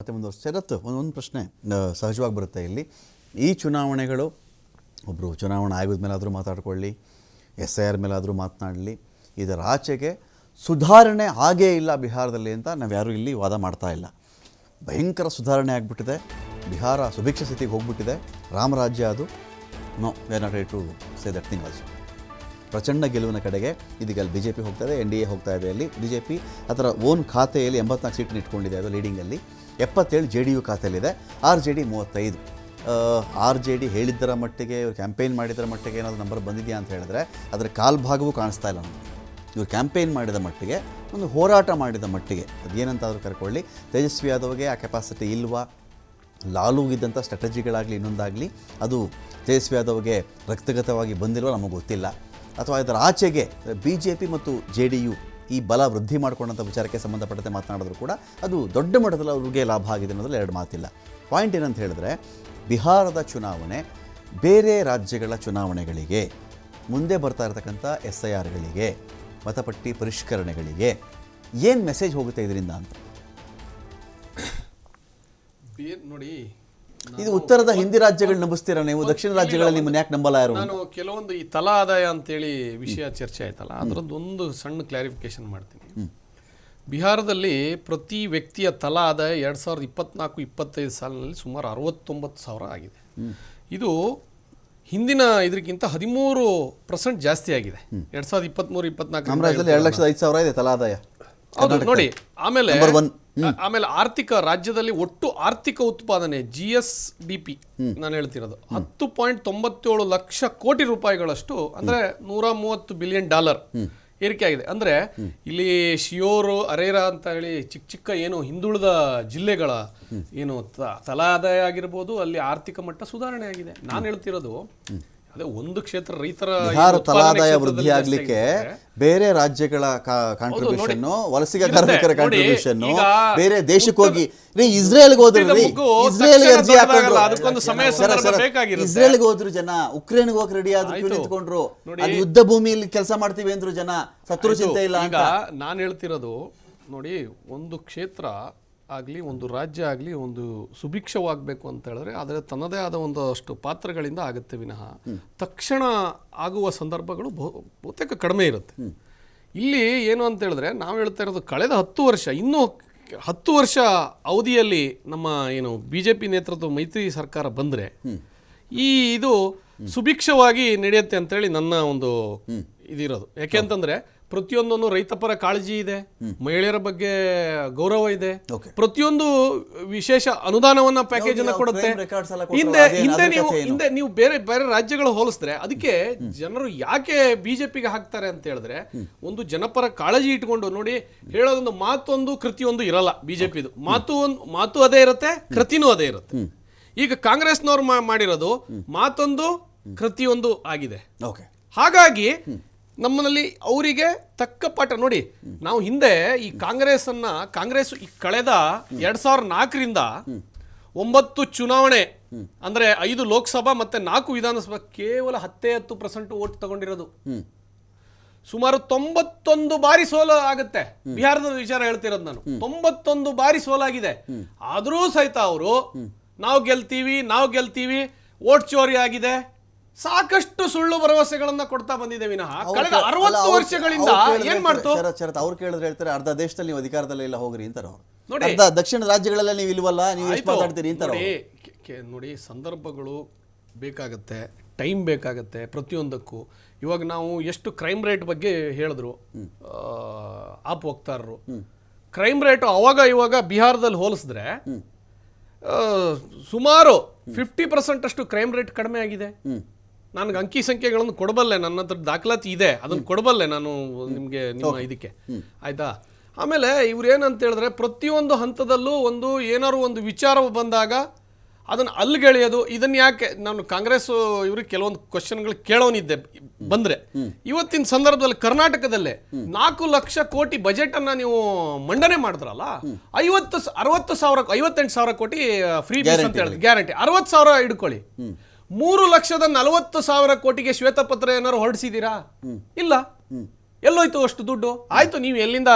ಮತ್ತೆ ಒಂದು ಶರತ್ ಒಂದೊಂದು ಪ್ರಶ್ನೆ ಸಹಜವಾಗಿ ಬರುತ್ತೆ ಇಲ್ಲಿ. ಈ ಚುನಾವಣೆಗಳು ಒಬ್ಬರು ಚುನಾವಣೆ ಆಯೋಗದ ಮೇಲಾದರೂ ಮಾತಾಡ್ಕೊಳ್ಳಿ ಎಸ್ ಐ ಆರ್ ಮೇಲಾದರೂ ಮಾತನಾಡಲಿ ಇದರ ಆಚೆಗೆ ಸುಧಾರಣೆ ಆಗೇ ಇಲ್ಲ ಬಿಹಾರದಲ್ಲಿ ಅಂತ ನಾವು ಯಾರೂ ಇಲ್ಲಿ ವಾದ ಮಾಡ್ತಾ ಇಲ್ಲ. ಭಯಂಕರ ಸುಧಾರಣೆ ಆಗಿಬಿಟ್ಟಿದೆ. ಬಿಹಾರ ಸುಭಿಕ್ಷ ಸ್ಥಿತಿಗೆ ಹೋಗ್ಬಿಟ್ಟಿದೆ. ರಾಮರಾಜ್ಯ ಅದು. Nowhere not to say that thing also ಪ್ರಚಂಡ ಗೆಲುವಿನ ಕಡೆಗೆ ಇದೀಗ ಅಲ್ಲಿ ಬಿ ಜೆ ಪಿ ಹೋಗ್ತಾ ಇದೆ, ಎನ್ ಡಿ ಎ ಹೋಗ್ತಾ ಇದೆ ಅಲ್ಲಿ. ಬಿ ಜೆ ಪಿ ಅದರ ಓನ್ ಖಾತೆಯಲ್ಲಿ ಎಂಬತ್ನಾಲ್ಕು ಸೀಟನ್ನು ಇಟ್ಕೊಂಡಿದೆ ಅದು ಲೀಡಿಂಗಲ್ಲಿ ಎಪ್ಪತ್ತೇಳು ಜೆ ಡಿ ಯು ಖಾತೆಯಲ್ಲಿದೆ, ಆರ್ ಜೆ ಡಿ ಮೂವತ್ತೈದು. ಆರ್ ಜೆ ಡಿ ಹೇಳಿದ್ದರ ಮಟ್ಟಿಗೆ, ಇವರು ಕ್ಯಾಂಪೇನ್ ಮಾಡಿದರ ಮಟ್ಟಿಗೆ ಏನಾದರೂ ನಂಬರ್ ಬಂದಿದೆಯಾ ಅಂತ ಹೇಳಿದ್ರೆ, ಅದರ ಕಾಲ್ಭಾಗವೂ ಕಾಣಿಸ್ತಾ ಇಲ್ಲ ನಮಗೆ. ಇವ್ರು ಕ್ಯಾಂಪೇನ್ ಮಾಡಿದ ಮಟ್ಟಿಗೆ, ಒಂದು ಹೋರಾಟ ಮಾಡಿದ ಮಟ್ಟಿಗೆ ಅದೇನಂತಾದರೂ ಕರ್ಕೊಳ್ಳಿ. ತೇಜಸ್ವಿ ಯಾದವ್ಗೆ ಆ ಕೆಪಾಸಿಟಿ ಇಲ್ವಾ? ಲಾಲೂಗಿದ್ದಂಥ ಸ್ಟ್ರಾಟಜಿಗಳಾಗಲಿ, ಇನ್ನೊಂದಾಗಲಿ, ಅದು ತೇಜಸ್ವಿ ಯಾದವ್ಗೆ ರಕ್ತಗತವಾಗಿ ಬಂದಿಲ್ವೋ ನಮಗೆ ಗೊತ್ತಿಲ್ಲ. ಅಥವಾ ಇದರ ಆಚೆಗೆ ಬಿ ಜೆ ಪಿ ಮತ್ತು ಜೆ ಡಿ ಈ ಬಲ ವೃದ್ಧಿ ಮಾಡಿಕೊಂಡಂಥ ವಿಚಾರಕ್ಕೆ ಸಂಬಂಧಪಟ್ಟಂತೆ ಮಾತನಾಡಿದ್ರು ಕೂಡ ಅದು ದೊಡ್ಡ ಮಟ್ಟದಲ್ಲಿ ಅವ್ರಿಗೆ ಲಾಭ ಆಗಿದೆ ಅನ್ನೋದ್ರಲ್ಲಿ ಎರಡು ಮಾತಿಲ್ಲ. ಪಾಯಿಂಟ್ ಏನಂತ ಹೇಳಿದ್ರೆ, ಬಿಹಾರದ ಚುನಾವಣೆ ಬೇರೆ ರಾಜ್ಯಗಳ ಚುನಾವಣೆಗಳಿಗೆ, ಮುಂದೆ ಬರ್ತಾ ಇರತಕ್ಕಂಥ ಎಸ್ ಐ ಆರ್ಗಳಿಗೆ ಮತಪಟ್ಟಿ ಪರಿಷ್ಕರಣೆಗಳಿಗೆ ಏನು ಮೆಸೇಜ್ ಹೋಗುತ್ತೆ ಇದರಿಂದ ಅಂತ? ನೋಡಿ ಇದು ಉತ್ತರದ ಹಿಂದಿ ರಾಜ್ಯಗಳು ನಂಬಿಸ್ತೀರಾ ನೀವು? ದಕ್ಷಿಣ ರಾಜ್ಯಗಳಲ್ಲಿ ನಿಮ್ಮನ್ನ ಯಾಕೆ ನಂಬಲ್ಲ ಯಾರು ನಾನು ಕೆಲವೊಂದು ಈ ತಲಾ ಆದಾಯ ಅಂತೇಳಿ ವಿಷಯ ಚರ್ಚೆ ಆಯ್ತಲ್ಲ ಅದರದ್ದು ಒಂದು ಸಣ್ಣ ಕ್ಲಾರಿಫಿಕೇಶನ್ ಮಾಡ್ತೀನಿ. ಬಿಹಾರದಲ್ಲಿ ಪ್ರತಿ ವ್ಯಕ್ತಿಯ ತಲಾ ಆದಾಯ ಎರಡು ಸಾವಿರದ ಇಪ್ಪತ್ನಾಲ್ಕು ಇಪ್ಪತ್ತೈದು ಸಾಲಿನಲ್ಲಿ ಸುಮಾರು ಅರವತ್ತೊಂಬತ್ತು ಸಾವಿರ ಆಗಿದೆ. ಇದು ಹಿಂದಿನ ಇದಕ್ಕಿಂತ ಹದಿಮೂರು ಪರ್ಸೆಂಟ್ ಜಾಸ್ತಿ ಆಗಿದೆ. ಎರಡು ಸಾವಿರದ ಇಪ್ಪತ್ತ್ಮೂರು ನಮ್ಮ ಇಪ್ಪತ್ನಾಲ್ಕು ರಾಜ್ಯದಲ್ಲಿ ಎರಡು ಲಕ್ಷದ ಐದು ಸಾವಿರ ಇದೆ ತಲಾದಾಯ ಹೌದು ನೋಡಿ ಆಮೇಲೆ ಆಮೇಲೆ ಆರ್ಥಿಕ ರಾಜ್ಯದಲ್ಲಿ ಒಟ್ಟು ಆರ್ಥಿಕ ಉತ್ಪಾದನೆ ಜಿ ಎಸ್ ಡಿ ಪಿ ನಾನು ಹೇಳ್ತಿರೋದು. ಹತ್ತು ಪಾಯಿಂಟ್ ತೊಂಬತ್ತೇಳು ಲಕ್ಷ ಕೋಟಿ ರೂಪಾಯಿಗಳಷ್ಟು ಅಂದ್ರೆ ನೂರ ಮೂವತ್ತು ಬಿಲಿಯನ್ ಡಾಲರ್ ಏರಿಕೆ ಆಗಿದೆ. ಅಂದ್ರೆ ಇಲ್ಲಿ ಶಿಯೋರು ಅರೇರಾ ಅಂತ ಹೇಳಿ ಚಿಕ್ಕ ಚಿಕ್ಕ ಏನು ಹಿಂದುಳಿದ ಜಿಲ್ಲೆಗಳ ಏನು ತಲಾದಾಯ ತಲಾ ಆದಾಯ ಆಗಿರ್ಬೋದು ಅಲ್ಲಿ ಆರ್ಥಿಕ ಮಟ್ಟ ಸುಧಾರಣೆ ಆಗಿದೆ. ನಾನು ಹೇಳ್ತಿರೋದು ಅದೇ ಒಂದು ಕ್ಷೇತ್ರ ರೈತರ ಬಿಹಾರ ತಲಾದಾಯ ವೃದ್ಧಿ ಆಗ್ಲಿಕ್ಕೆ ಬೇರೆ ರಾಜ್ಯಗಳ ಕಾಂಟ್ರಿಬ್ಯೂಷನ್ ವಲಸಿಗ. ಕಾರ್ಮಿಕರ ಕಾಂಟ್ರಿಬ್ಯೂಷನ್ ಬೇರೆ ದೇಶಕ್ಕೆ ಹೋಗಿ ರೀ ಇಸ್ರೇಲ್ಗೆ ಹೋದ್ರಿ ಇಸ್ರೇಲ್ಗೆ ಅರ್ಜಿ ಇಸ್ರೇಲ್ ಹಾಕೊಂಡ್ರು ಅದಕ್ಕೊಂದು. ಇಸ್ರೇಲ್ಗೆ ಹೋದ್ರು ಜನ ಉಕ್ರೇನ್ ಹೋಗಿ ರೆಡಿ ಆದ್ರು ನಿಂತ್ಕೊಂಡ್ರು. ಅದು ಯುದ್ಧ ಭೂಮಿಯಲ್ಲಿ ಕೆಲಸ ಮಾಡ್ತೀವಿ ಅಂದ್ರು ಜನ ಸತ್ರು ಚಿಂತೆ ಇಲ್ಲ ಅಂತ ನಾನು ಹೇಳ್ತಿರೋದು ನೋಡಿ ಒಂದು ಕ್ಷೇತ್ರ ಆಗಲಿ ಒಂದು ರಾಜ್ಯ ಆಗಲಿ ಒಂದು ಸುಭಿಕ್ಷವಾಗಬೇಕು ಅಂತ ಹೇಳಿದ್ರೆ ಆದರೆ ತನ್ನದೇ ಆದ ಒಂದಷ್ಟು ಪಾತ್ರಗಳಿಂದ ಆಗುತ್ತೆ ವಿನಃ. ತಕ್ಷಣ ಆಗುವ ಸಂದರ್ಭಗಳು ಬಹು- ಬಹುತೇಕ ಕಡಿಮೆ ಇರುತ್ತೆ. ಇಲ್ಲಿ ಏನು ಅಂತ ಹೇಳಿದ್ರೆ ನಾವು ಹೇಳ್ತಾ ಇರೋದು ಕಳೆದ ಹತ್ತು ವರ್ಷ ಇನ್ನೂ ಹತ್ತು ವರ್ಷ ಅವಧಿಯಲ್ಲಿ ನಮ್ಮ ಏನು ಬಿ ಜೆ ಪಿ ನೇತೃತ್ವ ಮೈತ್ರಿ ಸರ್ಕಾರ ಬಂದರೆ ಈ ಇದು ಸುಭಿಕ್ಷವಾಗಿ ನಡೆಯುತ್ತೆ ಅಂತೇಳಿ ನನ್ನ ಒಂದು ಇದಿರೋದು. ಯಾಕೆ ಅಂತಂದ್ರೆ ಪ್ರತಿಯೊಂದನ್ನು ರೈತಪರ ಕಾಳಜಿ ಇದೆ ಮಹಿಳೆಯರ ಬಗ್ಗೆ ಗೌರವ ಇದೆ. ಪ್ರತಿಯೊಂದು ವಿಶೇಷ ಅನುದಾನವನ್ನ ಪ್ಯಾಕೇಜ್ ಅನ್ನ ಕೊಡುತ್ತೆ. ಹಿಂದೆ ಹಿಂದೆ ನೀವು ಹಿಂದೆ ನೀವು ಬೇರೆ ಬೇರೆ ರಾಜ್ಯಗಳು ಹೋಲಿಸಿದ್ರೆ ಅದಕ್ಕೆ ಜನರು ಯಾಕೆ ಬಿಜೆಪಿಗೆ ಹಾಕ್ತಾರೆ ಅಂತ ಹೇಳಿದ್ರೆ ಒಂದು ಜನಪರ ಕಾಳಜಿ ಇಟ್ಕೊಂಡು ನೋಡಿ ಹೇಳೋದೊಂದು ಮಾತೊಂದು ಕೃತಿಯೊಂದು ಇರಲ್ಲ ಬಿಜೆಪಿದು. ಮಾತು ಒಂದು ಮಾತು ಅದೇ ಇರುತ್ತೆ ಕೃತಿನೂ ಅದೇ ಇರುತ್ತೆ. ಈಗ ಕಾಂಗ್ರೆಸ್ನವ್ರು ಮಾಡಿರೋದು ಮಾತೊಂದು ಕೃತಿಯೊಂದು ಆಗಿದೆ. ಹಾಗಾಗಿ ನಮ್ಮಲ್ಲಿ ಅವರಿಗೆ ತಕ್ಕ ಪಾಠ. ನೋಡಿ, ನಾವು ಹಿಂದೆ ಈ ಕಾಂಗ್ರೆಸ್ ಅನ್ನ ಕಾಂಗ್ರೆಸ್ ಈ ಕಳೆದ ಎರಡ್ ಸಾವಿರ ನಾಲ್ಕರಿಂದ ಒಂಬತ್ತು ಚುನಾವಣೆ, ಅಂದ್ರೆ ಐದು ಲೋಕಸಭಾ ಮತ್ತೆ ನಾಲ್ಕು ವಿಧಾನಸಭಾ ಕೇವಲ ಹತ್ತೇ ಹತ್ತು ಪರ್ಸೆಂಟ್ ಓಟ್ ತಗೊಂಡಿರೋದು. ಸುಮಾರು ತೊಂಬತ್ತೊಂದು ಬಾರಿ ಸೋಲ ಆಗುತ್ತೆ. ಬಿಹಾರದ ವಿಚಾರ ಹೇಳ್ತಿರೋದು ನಾನು. ತೊಂಬತ್ತೊಂದು ಬಾರಿ ಸೋಲಾಗಿದೆ. ಆದರೂ ಸಹಿತ ಅವರು, ನಾವು ಗೆಲ್ತೀವಿ ನಾವು ಗೆಲ್ತೀವಿ ಓಟ್ ಚೋರಿ ಆಗಿದೆ ಸಾಕಷ್ಟು ಸುಳ್ಳು ಭರವಸೆಗಳನ್ನ ಕೊಡ್ತಾ ಬಂದಿದೆ ವಿನಃ. ಕಳೆದ ಅರವತ್ತು ವರ್ಷಗಳಿಂದ ಏನ್ ಮಾಡ್ತು? ಶರತ್ ಶರತ್ ಅವ್ರು ಕೇಳಿದ್ರೆ ಹೇಳ್ತಾರೆ ಅರ್ಧ ದೇಶದಲ್ಲಿ ನೀವು ಅಧಿಕಾರದಲ್ಲಿ ಇಲ್ಲ ಹೋಗ್ರಿ ಅಂತಾರೆ ನೋಡಿ. ಅರ್ಧ ದಕ್ಷಿಣ ರಾಜ್ಯಗಳಲ್ಲ ನೀವು ಇಲ್ವಲ್ಲ ನೀವು ಎಷ್ಟು. ಮಾತಾಡ್ತೀರಿ ಅಂತಾರೆ ನೋಡಿ ಸಂದರ್ಭಗಳು ಬೇಕಾಗತ್ತೆ ಟೈಮ್ ಬೇಕಾಗತ್ತೆ ಪ್ರತಿಯೊಂದಕ್ಕೂ. ಇವಾಗ ನಾವು ಎಷ್ಟು ಕ್ರೈಮ್ ರೇಟ್ ಬಗ್ಗೆ ಹೇಳಿದ್ರು ಆಪ್ ವಕ್ತಾರರು. ಕ್ರೈಮ್ ರೇಟ್ ಅವಾಗ ಇವಾಗ ಬಿಹಾರದಲ್ಲಿ ಹೋಲಿಸಿದ್ರೆ ಸುಮಾರು ಫಿಫ್ಟಿ ಪರ್ಸೆಂಟ್ ಅಷ್ಟು ಕ್ರೈಮ್ ರೇಟ್ ಕಡಿಮೆ ಆಗಿದೆ. ನನಗೆ ಅಂಕಿ ಸಂಖ್ಯೆಗಳನ್ನು ಕೊಡಬಲ್ಲೆ ನನ್ನ ಹತ್ರ ದಾಖಲಾತಿ ಇದೆ ಅದನ್ನು ಕೊಡಬಲ್ಲೆ ನಾನು ನಿಮಗೆ ನಿಮ್ಮ ಇದಕ್ಕೆ. ಆಯಿತಾ? ಆಮೇಲೆ ಇವ್ರು ಏನಂತ ಹೇಳಿದ್ರೆ ಪ್ರತಿಯೊಂದು ಹಂತದಲ್ಲೂ ಒಂದು ಏನಾದ್ರು ಒಂದು ವಿಚಾರ ಬಂದಾಗ ಅದನ್ನು ಅಲ್ಲಿಗೆಳೆಯೋದು ಇದನ್ನ ಯಾಕೆ ನಾನು ಕಾಂಗ್ರೆಸ್ ಇವ್ರಿಗೆ ಕೆಲವೊಂದು ಕ್ವಶನ್ಗಳು ಕೇಳೋನಿದ್ದೆ ಬಂದ್ರೆ. ಇವತ್ತಿನ ಸಂದರ್ಭದಲ್ಲಿ ಕರ್ನಾಟಕದಲ್ಲೇ ನಾಲ್ಕು ಲಕ್ಷ ಕೋಟಿ ಬಜೆಟ್ ಅನ್ನ ನೀವು ಮಂಡನೆ ಮಾಡಿದ್ರಲ್ಲ ಐವತ್ತು ಅರವತ್ತು ಸಾವಿರ ಐವತ್ತೆಂಟು ಸಾವಿರ ಕೋಟಿ ಫ್ರೀ ಬಿಸ್ ಅಂತ ಹೇಳಿದ್ರು. ಗ್ಯಾರಂಟಿ ಅರವತ್ತು ಸಾವಿರ ಇಡ್ಕೊಳ್ಳಿ. ಮೂರು ಲಕ್ಷದ ನಲವತ್ತು ಸಾವಿರ ಕೋಟಿಗೆ ಶ್ವೇತಪತ್ರ ಏನಾದ್ರು ಹೊರಡಿಸಿದ್ದೀರಾ? ಇಲ್ಲ. ಎಲ್ಲೋಯ್ತು ಅಷ್ಟು ದುಡ್ಡು? ಆಯ್ತು ನೀವು ಎಲ್ಲಿಂದ